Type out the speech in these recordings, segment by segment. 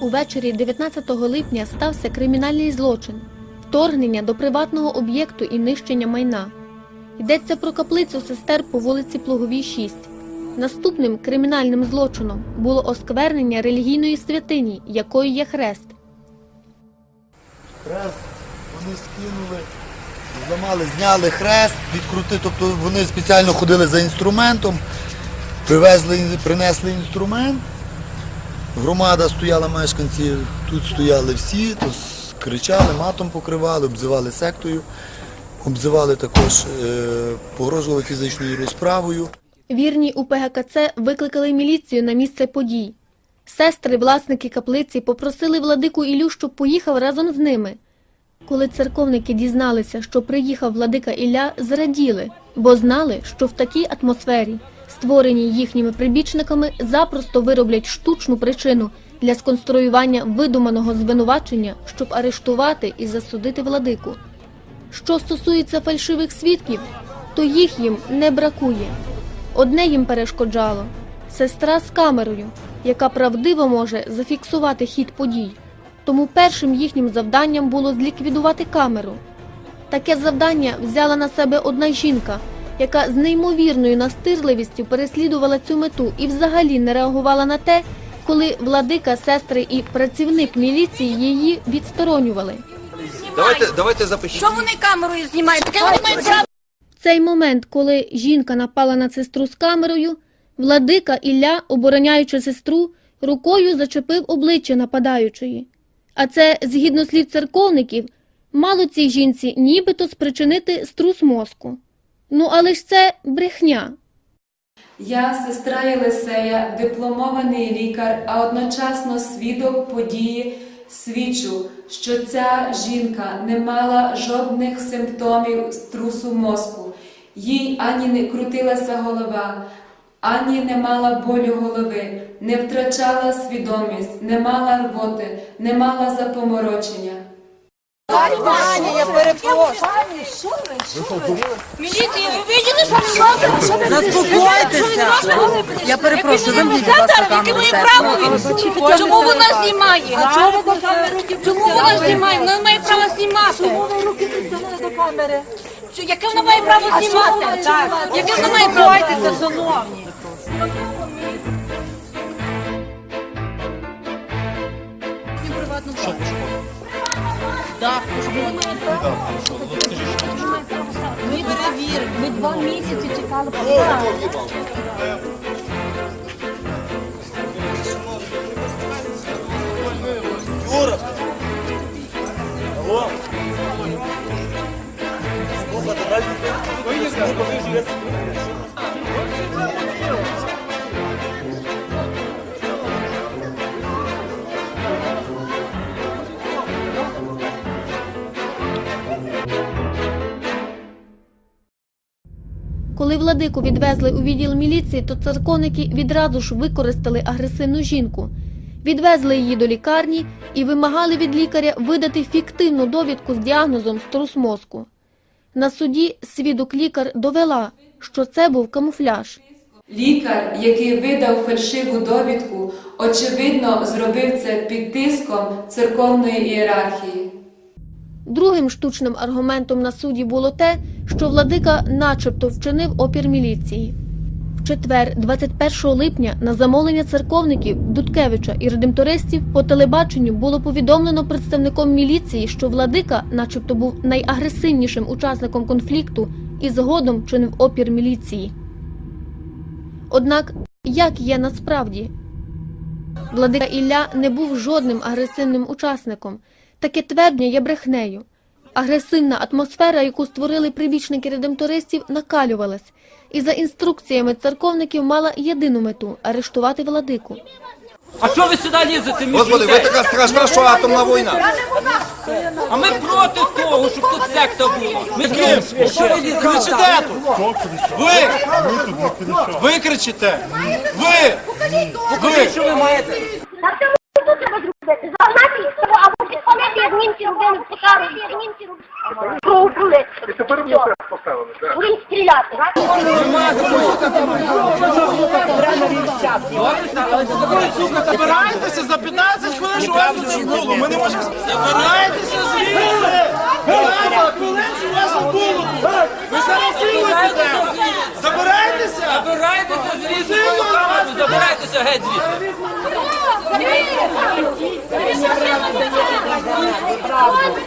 Увечері 19 липня стався кримінальний злочин вторгнення до приватного об'єкту і нищення майна. Йдеться про каплицю сестер по вулиці Плуговій, 6. Наступним кримінальним злочином було осквернення релігійної святині, якою є хрест. Хрест вони скинули, зламали, зняли хрест, відкрути, тобто вони спеціально ходили за інструментом, привезли, принесли інструмент. Громада стояла, мешканці тут стояли всі, то кричали, матом покривали, обзивали сектою, обзивали також, е, погрожували фізичною розправою. Вірні УПГКЦ викликали міліцію на місце подій. Сестри, власники каплиці, попросили владику Ілю, щоб поїхав разом з ними. Коли церковники дізналися, що приїхав владика Ілля, зраділи, бо знали, що в такій атмосфері, створеній їхніми прибічниками, запросто вироблять штучну причину для сконструювання видуманого звинувачення, щоб арештувати і засудити владику. Що стосується фальшивих свідків, то їх їм не бракує. Одне їм перешкоджало сестра з камерою, яка правдиво може зафіксувати хід подій. Тому першим їхнім завданням було зліквідувати камеру. Таке завдання взяла на себе одна жінка, яка з неймовірною настирливістю переслідувала цю мету і взагалі не реагувала на те, коли владика, сестри і працівник міліції її відсторонювали. Давайте, давайте запишіть. Що вони камерою знімають? Таке вони мають право. В цей момент, коли жінка напала на сестру з камерою, владика Ілля, обороняючи сестру, рукою зачепив обличчя нападаючої. А це, згідно слів церковників, мало цій жінці нібито спричинити струс мозку. Ну але ж це брехня. Я, сестра Єлисея, дипломований лікар, а одночасно свідок події, свідчу, що ця жінка не мала жодних симптомів струсу мозку. Їй ані не крутилася голова, ані не мала болю голови, не втрачала свідомість, не мала рвоти, не мала запоморочення. Пані, я перепрошую. Ви бачили, що він робить? Заспокойтеся. Я перепрошую, вимкніть, будь ласка, камеру. Яке все. право він? Чому вона знімає? Чому вона знімає? Вона не має права знімати. до камери. Що, Яке вона має право знімати? Яке вона має право? Шановні. Ми перевіримо. Ми два місяці чекали. Юра! Алло? Слухайте, дайте. Коли владику відвезли у відділ міліції, то церковники відразу ж використали агресивну жінку, відвезли її до лікарні і вимагали від лікаря видати фіктивну довідку з діагнозом струс мозку. На суді свідок лікар довела, що це був камуфляж. Лікар, який видав фальшиву довідку, очевидно зробив це під тиском церковної ієрархії. Другим штучним аргументом на суді було те, що владика начебто вчинив опір міліції. В четвер, 21 липня, на замовлення церковників Дудкевича і редемтористів по телебаченню було повідомлено представником міліції, що владика, начебто, був найагресивнішим учасником конфлікту і згодом чинив опір міліції. Однак, як є насправді? Владика Ілля не був жодним агресивним учасником. Таке твердження є брехнею. Агресивна атмосфера, яку створили прибічники редемтористів, накалювалась, і за інструкціями церковників мала єдину мету арештувати владику. А що ви сюди лізете між Господи, ви людей? така страшна, що атомна війна. А ми проти того, щоб тут секта була. Ми Ким? Що ви лізете? Кричите тут? Ви? Ви кричите? Ви? Покажіть, що ви маєте. Та в цьому тут треба зробити. Загнати їх в село або підпалити як німці робили як німці робили. Кровопули. І тепер мені поставили, Будемо стріляти. Забирайтеся за 15 хвилин, що вас тут було. Ми не можемо... Забирайтеся звідси! За хвилин, що вас не було. Ви зараз підете. Забирайтеся! Забирайтеся звідси, забирайтеся геть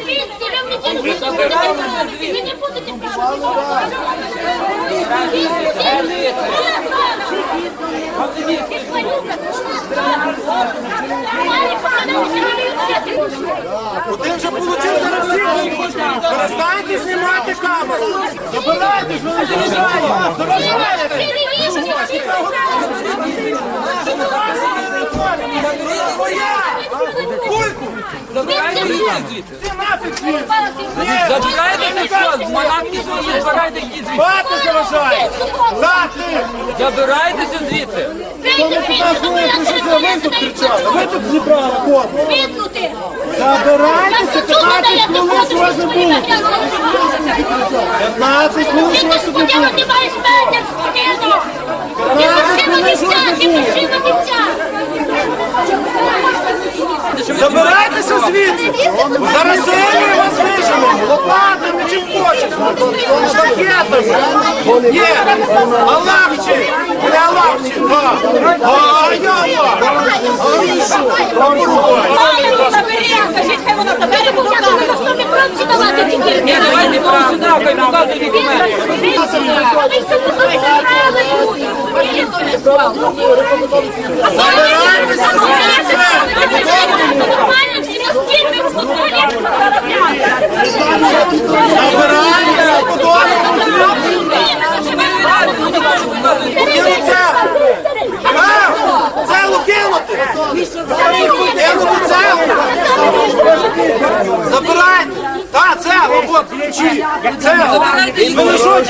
звідси. Звідси, ви не будете Один вже получив зараз. Перестаньте знімати камеру. Забирайтесь, ви не заважаєте. Заважаєте. Кульку! Забирайтеся звідси. Ти нафіг звідси! Забирайтеся? Манатки свої забирайте йдіть звідси. Бати заважає! Так, ти! Забирайтеся звідси. Ви тут кричали, ви тут зібрали. Віднути! Забирайтеся, 15 хвилин, що вас не було. 15 хвилин, що вас не було. Ти маєш мене спокійно! Ти машина нівця! Ти машина нівця! Забирайтеся звідси! Зараз сильні вас вижимо! Лопатами чим хочете! Штакетами! Є! Аллахчик! Не Аллахчик! Га! А я Аллах! А ви що? Скажіть, хай вона забере, бо вона не тобі правці давати тільки! Ні, давайте право сюди, хай показує документи. Забирайтеся звідси! Забирайтеся! Целу кинути! Кинути целу! Забирайте! От, ключі! Целу! Ви що?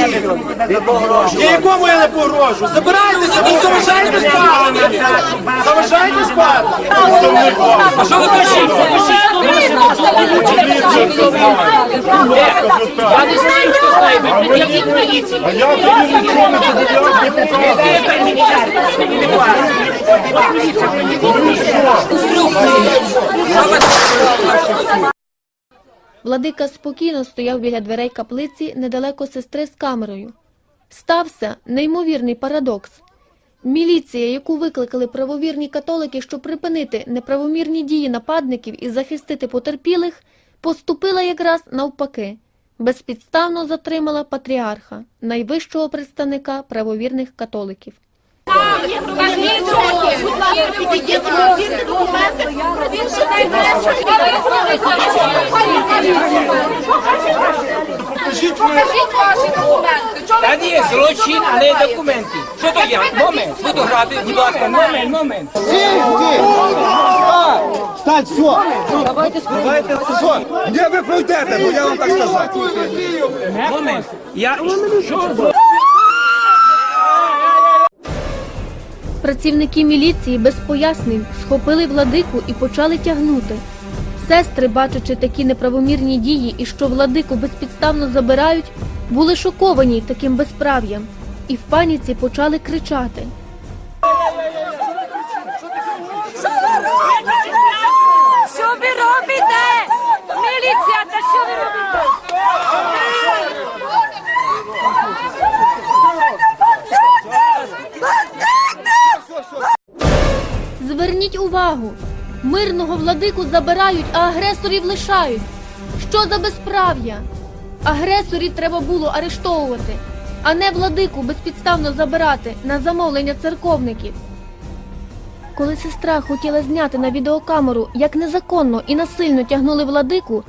Я якому я не погрожу? Забирайтеся, ви заважаєте спати! Заважаєте спати! А що ви кричите? Я не знаю, хто знає, ви поліцію. А я тобі нічого не зобов'язаний показувати. Владика спокійно стояв біля дверей каплиці недалеко сестри з камерою. Стався неймовірний парадокс. Міліція, яку викликали правовірні католики, щоб припинити неправомірні дії нападників і захистити потерпілих, поступила якраз навпаки. Безпідставно затримала патріарха, найвищого представника правовірних католиків. Покажіть ваші документи. Та ні, злочин, а не документи. Що то я? Момент, фотографію, будь ласка, момент, момент. Встань, все! Давайте все! Де ви пройдете, бо я вам так сказав. Момент. Я... Працівники міліції без пояснень схопили владику і почали тягнути. Сестри, бачачи такі неправомірні дії і що владику безпідставно забирають, були шоковані таким безправ'ям і в паніці почали кричати. Що ви робите? Міліція, та що ви робите? Зверніть увагу! Мирного владику забирають, а агресорів лишають. Що за безправ'я? Агресорів треба було арештовувати, а не владику безпідставно забирати на замовлення церковників. Коли сестра хотіла зняти на відеокамеру, як незаконно і насильно тягнули владику,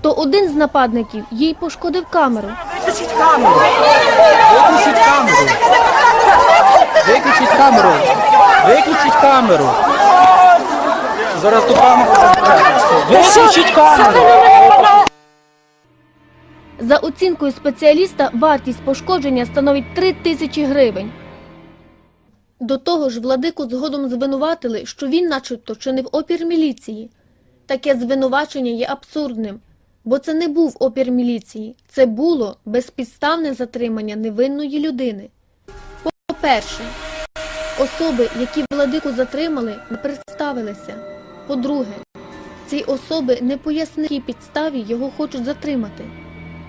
то один з нападників їй пошкодив камеру. Виключіть камеру! Виключіть камеру! Виключіть камеру! Зараз ту камеру Виключіть камеру! За оцінкою спеціаліста, вартість пошкодження становить 3 тисячі гривень. До того ж, владику згодом звинуватили, що він начебто чинив опір міліції. Таке звинувачення є абсурдним, бо це не був опір міліції, це було безпідставне затримання невинної людини. По-перше, особи, які владику затримали, не представилися. По-друге, ці особи не пояснили, підставі його хочуть затримати.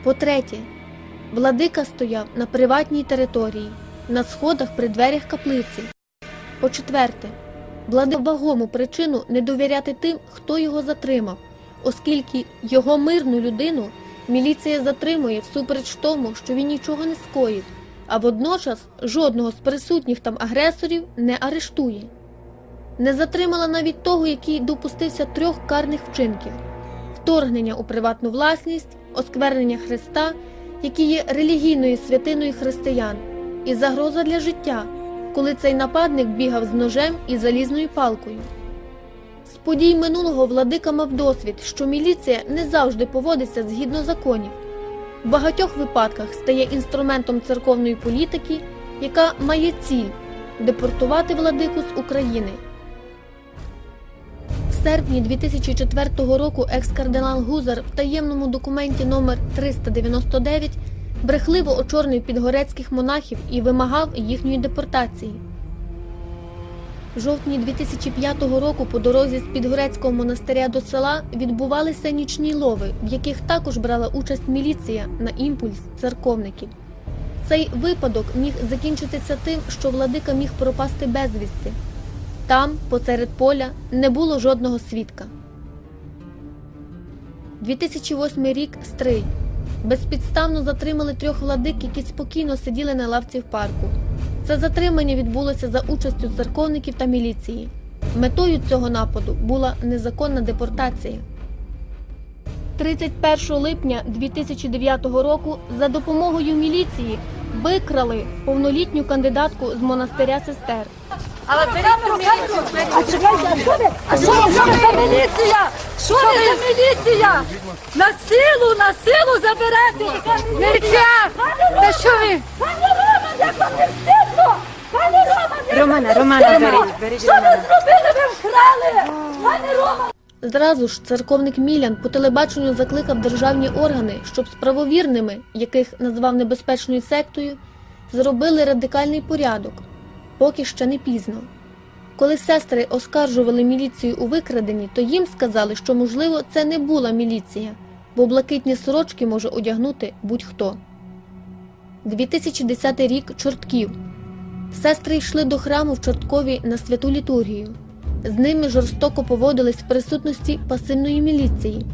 По-третє, владика стояв на приватній території, на сходах при дверях каплиці. По-четверте, владик вагому причину не довіряти тим, хто його затримав, оскільки його мирну людину міліція затримує всупереч тому, що він нічого не скоїв, а водночас жодного з присутніх там агресорів не арештує. Не затримала навіть того, який допустився трьох карних вчинків: вторгнення у приватну власність, осквернення Христа, які є релігійною святиною християн, і загроза для життя, коли цей нападник бігав з ножем і залізною палкою. З подій минулого владика мав досвід, що міліція не завжди поводиться згідно законів. В багатьох випадках стає інструментом церковної політики, яка має ціль депортувати владику з України. В серпні 2004 року екс-кардинал Гузар в таємному документі номер 399 брехливо очорнив підгорецьких монахів і вимагав їхньої депортації. В жовтні 2005 року по дорозі з Підгорецького монастиря до села відбувалися нічні лови, в яких також брала участь міліція на імпульс церковників. Цей випадок міг закінчитися тим, що владика міг пропасти безвісти. Там, посеред поля, не було жодного свідка. 2008 рік Стрий. Безпідставно затримали трьох владик, які спокійно сиділи на лавці в парку. Це затримання відбулося за участю церковників та міліції. Метою цього нападу була незаконна депортація. 31 липня 2009 року за допомогою міліції викрали повнолітню кандидатку з монастиря сестер. Але. А чекайте, а що ви за міліція? Що ви за міліція? На силу, на силу заберете. Міліція! Та що ви? Романа, Романа, беріть, беріть що ви Романа. зробили? Ви вкрали! Зразу ж церковник Мілян по телебаченню закликав державні органи, щоб з правовірними, яких назвав небезпечною сектою, зробили радикальний порядок, поки ще не пізно. Коли сестри оскаржували міліцію у викраденні, то їм сказали, що можливо це не була міліція, бо блакитні сорочки може одягнути будь-хто. 2010 рік Чортків. Сестри йшли до храму в Чорткові на святу літургію. З ними жорстоко поводились в присутності пасивної міліції.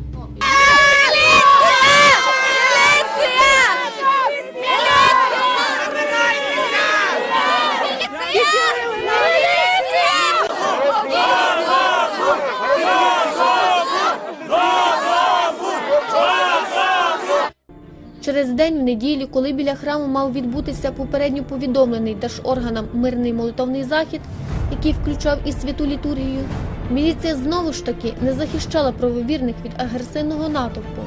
Через день в неділю, коли біля храму мав відбутися попередньо повідомлений держорганам мирний молитовний захід, який включав і святу літургію, міліція знову ж таки не захищала правовірних від агресивного натовпу,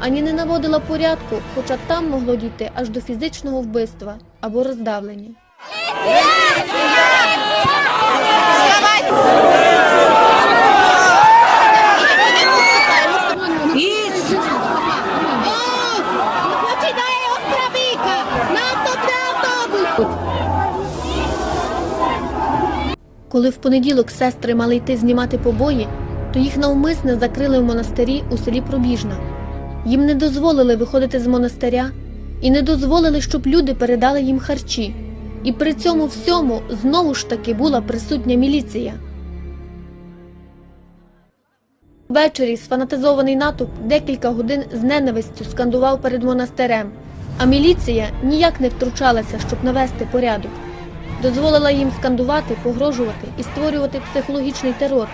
ані не наводила порядку, хоча там могло дійти аж до фізичного вбивства або роздавлення. Починає Коли в понеділок сестри мали йти знімати побої, то їх навмисне закрили в монастирі у селі Пробіжна. Їм не дозволили виходити з монастиря і не дозволили, щоб люди передали їм харчі. І при цьому всьому знову ж таки була присутня міліція. Ввечері сфанатизований натовп декілька годин з ненавистю скандував перед монастирем, а міліція ніяк не втручалася, щоб навести порядок. Дозволила їм скандувати, погрожувати і створювати психологічний терор.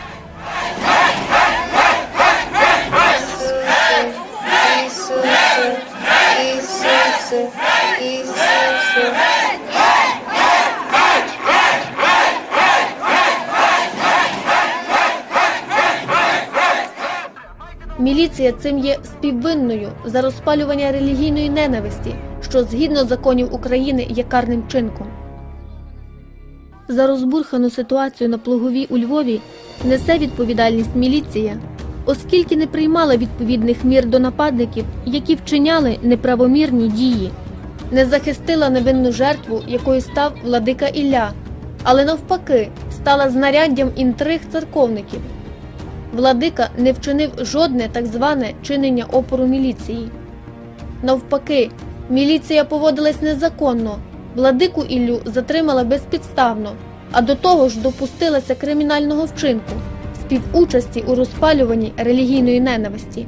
Міліція цим є співвинною за розпалювання релігійної ненависті, що згідно законів України є карним чинком. За розбурхану ситуацію на Плуговій у Львові несе відповідальність міліція, оскільки не приймала відповідних мір до нападників, які вчиняли неправомірні дії, не захистила невинну жертву, якою став владика Ілля, але навпаки стала знаряддям інтриг церковників. Владика не вчинив жодне так зване чинення опору міліції. Навпаки, міліція поводилась незаконно, владику Іллю затримала безпідставно, а до того ж допустилася кримінального вчинку співучасті у розпалюванні релігійної ненависті.